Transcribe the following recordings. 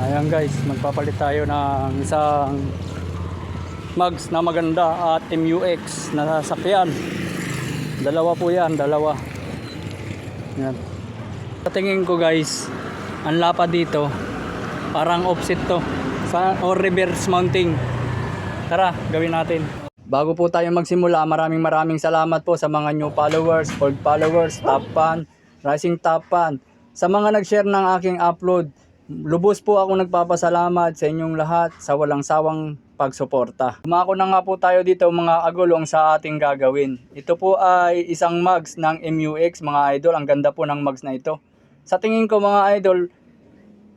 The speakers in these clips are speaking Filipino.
Ayan guys, magpapalit tayo ng isang mugs na maganda at MUX na sasakyan. Dalawa po yan, dalawa. Yan. Sa tingin ko guys, ang lapa dito, parang offset to. Or reverse mounting. Tara, gawin natin. Bago po tayo magsimula, maraming maraming salamat po sa mga new followers, old followers, top fan, rising top fan. Sa mga nag-share ng aking upload, lubos po ako nagpapasalamat sa inyong lahat sa walang sawang pagsuporta. Umako na nga po tayo dito mga agulong sa ating gagawin. Ito po ay isang mugs ng MUX mga idol. Ang ganda po ng mugs na ito. Sa tingin ko mga idol,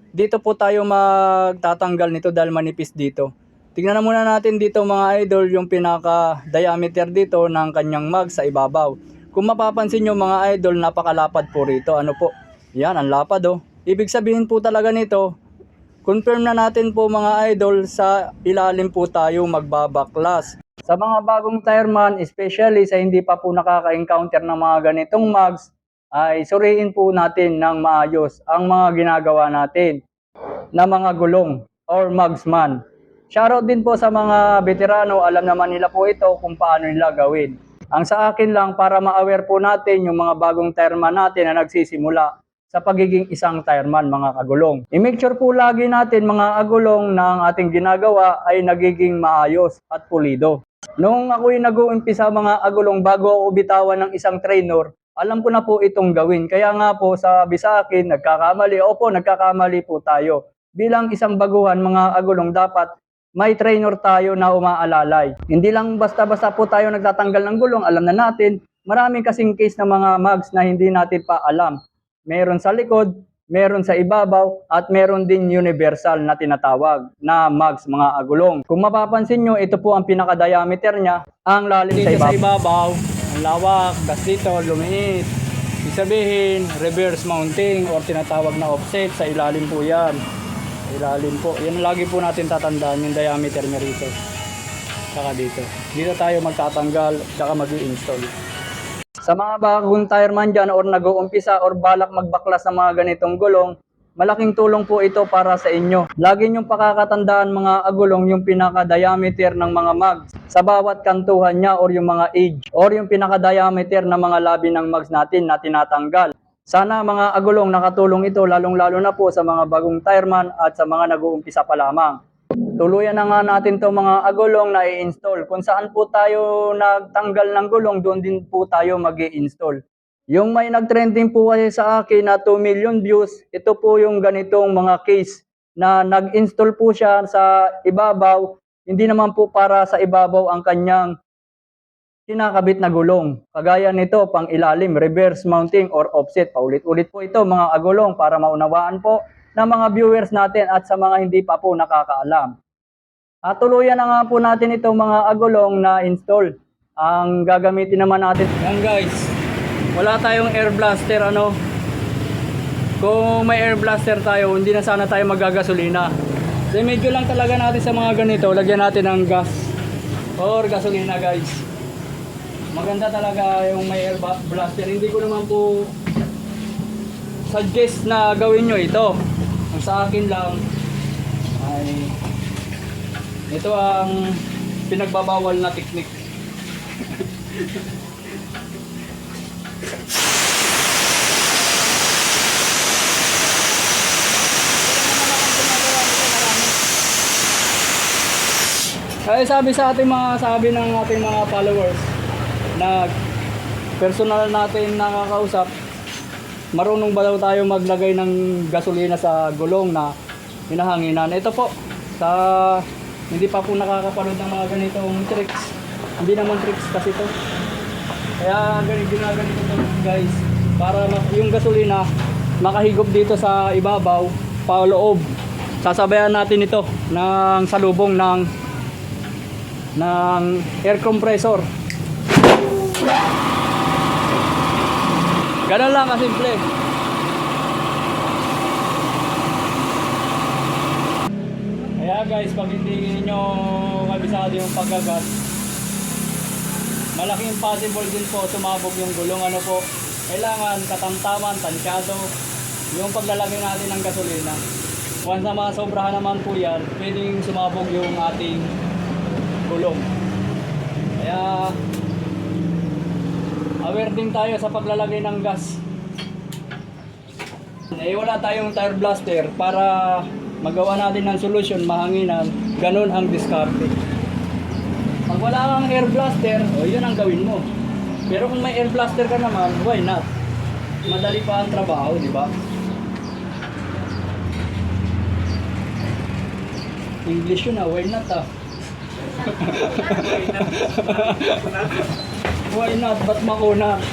dito po tayo magtatanggal nito dahil manipis dito. Tingnan na muna natin dito mga idol yung pinaka diameter dito ng kanyang mag sa ibabaw. Kung mapapansin nyo mga idol, napakalapad po rito. Ano po? Yan, ang lapad oh. Ibig sabihin po talaga nito, confirm na natin po mga idol sa ilalim po tayo magbabaklas. Sa mga bagong tireman, especially sa hindi pa po nakaka-encounter ng mga ganitong mugs, ay suriin po natin ng maayos ang mga ginagawa natin na mga gulong or mugsman. Shoutout din po sa mga veterano, alam naman nila po ito kung paano nila gawin. Ang sa akin lang para ma-aware po natin yung mga bagong tireman natin na nagsisimula sa pagiging isang tireman mga kagulong. I-make sure po lagi natin mga agulong ng ating ginagawa ay nagiging maayos at pulido. Nung ako'y nag-uumpisa mga agulong bago ako bitawan ng isang trainer, alam ko na po itong gawin. Kaya nga po sabi sa akin, nagkakamali. Opo, nagkakamali po tayo. Bilang isang baguhan mga agulong dapat may trainer tayo na umaalalay. Hindi lang basta-basta po tayo nagtatanggal ng gulong, alam na natin, maraming kasing case ng mga mugs na hindi natin pa alam. Meron sa likod, meron sa ibabaw, at meron din universal na tinatawag na mugs mga agulong. Kung mapapansin nyo, ito po ang pinaka-diameter niya, ang lalim sa ibabaw. sa ibabaw, ang lawak, gas dito, lumiit. Ibig sabihin, reverse mounting or tinatawag na offset, sa ilalim po yan ilalim po. Yan lagi po natin tatandaan yung diameter niya rito. Saka dito. Dito tayo magtatanggal, saka mag install Sa mga bagong tireman dyan or nag-uumpisa or balak magbaklas ng mga ganitong gulong, malaking tulong po ito para sa inyo. Lagi niyong pakakatandaan mga agulong yung pinaka-diameter ng mga mags sa bawat kantuhan niya or yung mga age or yung pinaka-diameter ng mga labi ng mags natin na tinatanggal. Sana mga agulong nakatulong ito lalong-lalo na po sa mga bagong tireman at sa mga nag-uumpisa pa lamang. Tuluyan na nga natin to mga agulong na i-install. Kung saan po tayo nagtanggal ng gulong, doon din po tayo mag install Yung may nag-trending po kasi sa akin na 2 million views, ito po yung ganitong mga case na nag-install po siya sa ibabaw. Hindi naman po para sa ibabaw ang kanyang kinakabit na gulong. Kagaya nito, pang ilalim, reverse mounting or offset. Paulit-ulit po ito mga agulong para maunawaan po ng mga viewers natin at sa mga hindi pa po nakakaalam. At tuluyan na nga po natin ito mga agulong na install. Ang gagamitin naman natin. Yan guys, wala tayong air blaster ano. Kung may air blaster tayo, hindi na sana tayo magagasolina. Kasi medyo lang talaga natin sa mga ganito, lagyan natin ng gas or gasolina guys maganda talaga yung may air blaster. Hindi ko naman po suggest na gawin nyo ito. Ang sa akin lang ay ito ang pinagbabawal na teknik. Ay sabi sa ating mga sabi ng ating mga followers, na personal natin nakakausap, marunong ba daw tayo maglagay ng gasolina sa gulong na hinahanginan. Ito po, sa hindi pa po nakakapanood ng mga ganitong tricks. Hindi naman tricks kasi to. Kaya ganito ginaganito to guys. Para yung gasolina makahigop dito sa ibabaw, pa loob. Sasabayan natin ito ng salubong ng ng air compressor. Ganun lang kasimple. Kaya guys, pag hindi nyo kabisado yung pagkagat, malaking possible din po sumabog yung gulong. Ano po, kailangan katamtaman, tansyado, yung paglalagay natin ng gasolina. once na masobrahan naman po yan, pwedeng sumabog yung ating gulong. Kaya, aware din tayo sa paglalagay ng gas. Eh, wala tayong tire blaster para magawa natin ng solusyon, mahanginan. Ganun ang diskarte. Pag wala kang air blaster, o yun ang gawin mo. Pero kung may air blaster ka naman, why not? Madali pa ang trabaho, di ba? English yun ah, why not ah? why not? Ba't makuna?